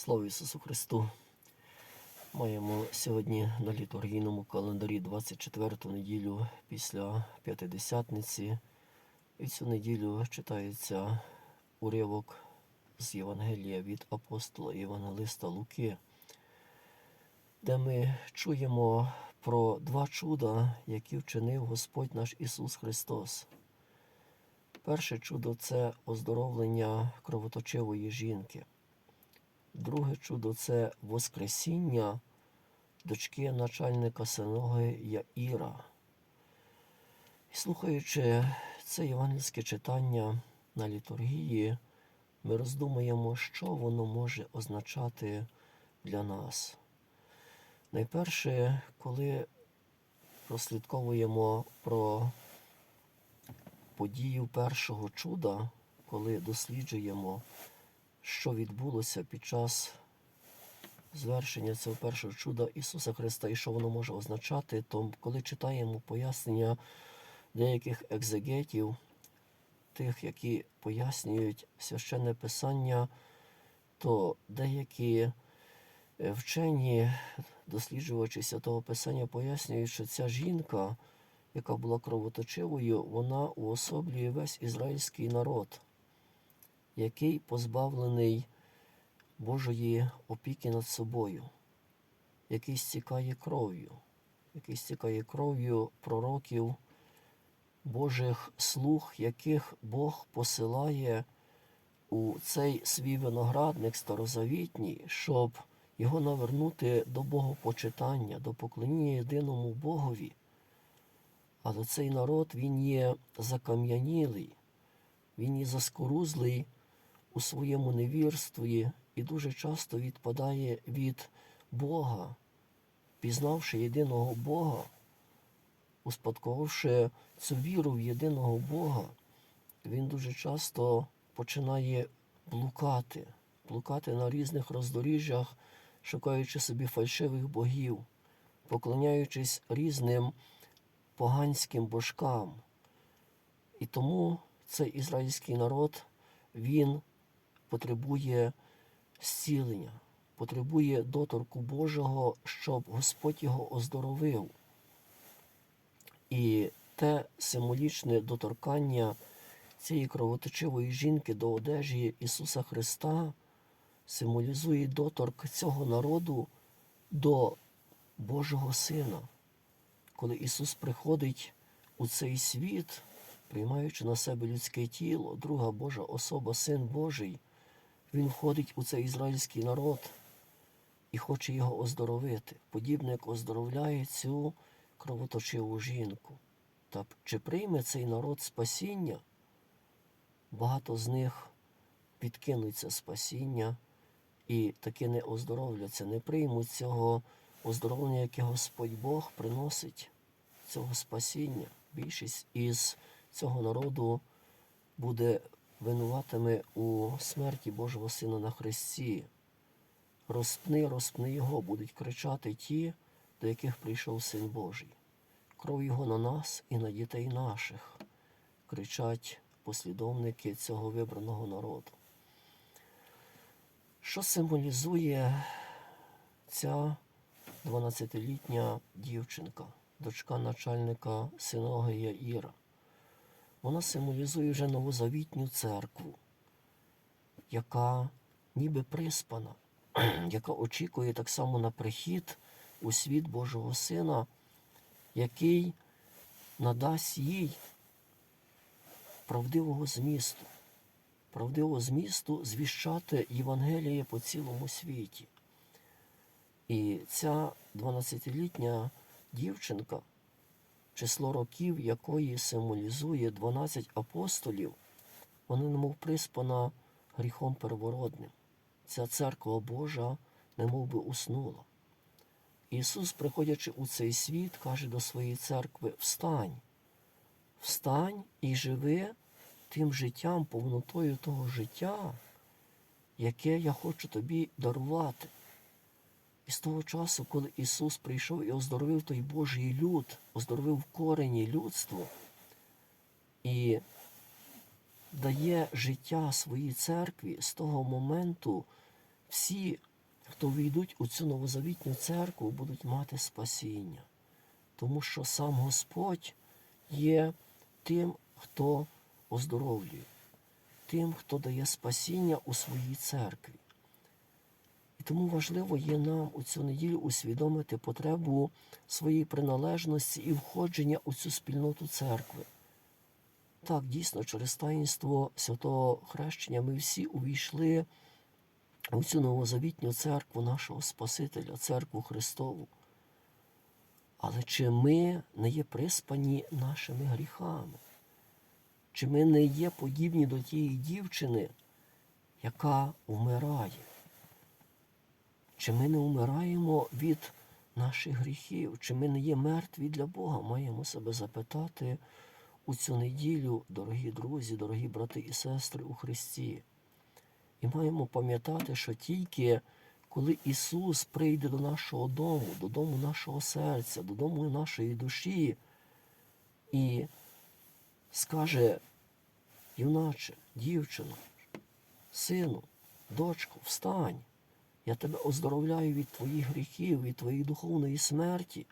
Слава Ісусу Христу! Маємо сьогодні на літургійному календарі 24-ту неділю після П'ятидесятниці. І цю неділю читається уривок з Євангелія від апостола Євангелиста Луки, де ми чуємо про два чуда, які вчинив Господь наш Ісус Христос. Перше чудо це оздоровлення кровоточивої жінки. Друге чудо це Воскресіння дочки начальника синоги Яїра. І слухаючи це євангельське читання на літургії, ми роздумуємо, що воно може означати для нас. Найперше, коли розслідковуємо про подію першого чуда, коли досліджуємо, що відбулося під час звершення цього першого чуда Ісуса Христа і що воно може означати, то коли читаємо пояснення деяких екзегетів, тих, які пояснюють священне Писання, то деякі е, вчені, досліджувачі святого Писання, пояснюють, що ця жінка, яка була кровоточивою, вона уособлює весь ізраїльський народ, який позбавлений Божої опіки над собою, який стікає кров'ю, який стікає кров'ю пророків, Божих слуг, яких Бог посилає у цей свій виноградник старозавітній, щоб його навернути до Богопочитання, до поклоніння єдиному Богові. Але цей народ він є закам'янілий, він є заскорузлий у своєму невірстві і дуже часто відпадає від Бога, пізнавши єдиного Бога, успадковавши цю віру в єдиного Бога, він дуже часто починає блукати, блукати на різних роздоріжжях, шукаючи собі фальшивих богів, поклоняючись різним поганським божкам. І тому цей ізраїльський народ, він потребує зцілення, потребує доторку Божого, щоб Господь його оздоровив. І те символічне доторкання цієї кровоточивої жінки до одежі Ісуса Христа символізує доторк цього народу до Божого Сина. Коли Ісус приходить у цей світ, приймаючи на себе людське тіло, друга Божа особа, Син Божий, Він входить у цей ізраїльський народ і хоче його оздоровити, подібно як оздоровляє цю кровоточиву жінку. Та чи прийме цей народ спасіння? Багато з них відкинуться спасіння і таки не оздоровляться, не приймуть цього оздоровлення, яке Господь Бог приносить, цього спасіння. Більшість із цього народу буде винуватими у смерті Божого Сина на Христі. Розпни, розпни його, будуть кричати ті, до яких прийшов Син Божий. Кров його на нас і на дітей наших, кричать послідовники цього вибраного народу. Що символізує ця 12-літня дівчинка, дочка начальника синоги Яїра? Вона символізує вже новозавітню церкву, яка ніби приспана, яка очікує так само на прихід у світ Божого Сина, який надасть їй правдивого змісту, правдивого змісту звіщати Євангеліє по цілому світі. І ця 12-літня дівчинка, число років якої символізує 12 апостолів, вона немов приспана гріхом первородним. Ця церква Божа немов би уснула. Ісус, приходячи у цей світ, каже до своєї церкви: Встань, встань і живи тим життям, повнотою того життя, яке я хочу тобі дарувати. І з того часу, коли Ісус прийшов і оздоровив той Божий люд, оздоровив в корені людство і дає життя своїй церкві, з того моменту всі хто війдуть у цю новозавітню церкву, будуть мати спасіння. Тому що сам Господь є тим, хто оздоровлює, тим, хто дає спасіння у своїй церкві. І тому важливо є нам у цю неділю усвідомити потребу своєї приналежності і входження у цю спільноту церкви. Так, дійсно, через таїнство святого хрещення ми всі увійшли у цю новозавітню церкву нашого Спасителя, церкву Христову. Але чи ми не є приспані нашими гріхами? Чи ми не є подібні до тієї дівчини, яка вмирає? Чи ми не вмираємо від наших гріхів? Чи ми не є мертві для Бога? Маємо себе запитати у цю неділю, дорогі друзі, дорогі брати і сестри у Христі. І маємо пам'ятати, що тільки коли Ісус прийде до нашого дому, додому нашого серця, додому нашої душі і скаже, юначе, дівчино, сину, дочко, встань, я тебе оздоровляю від твоїх гріхів, від твоєї духовної смерті.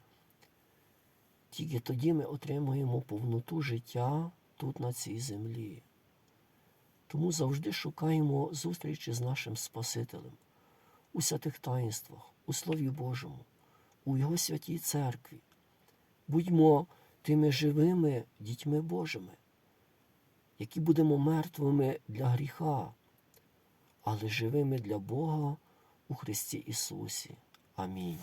Тільки тоді ми отримуємо повноту життя тут на цій землі. Тому завжди шукаємо зустрічі з нашим Спасителем у святих таїнствах, у Слові Божому, у Його святій церкві. Будьмо тими живими дітьми Божими, які будемо мертвими для гріха, але живими для Бога у Христі Ісусі. Амінь.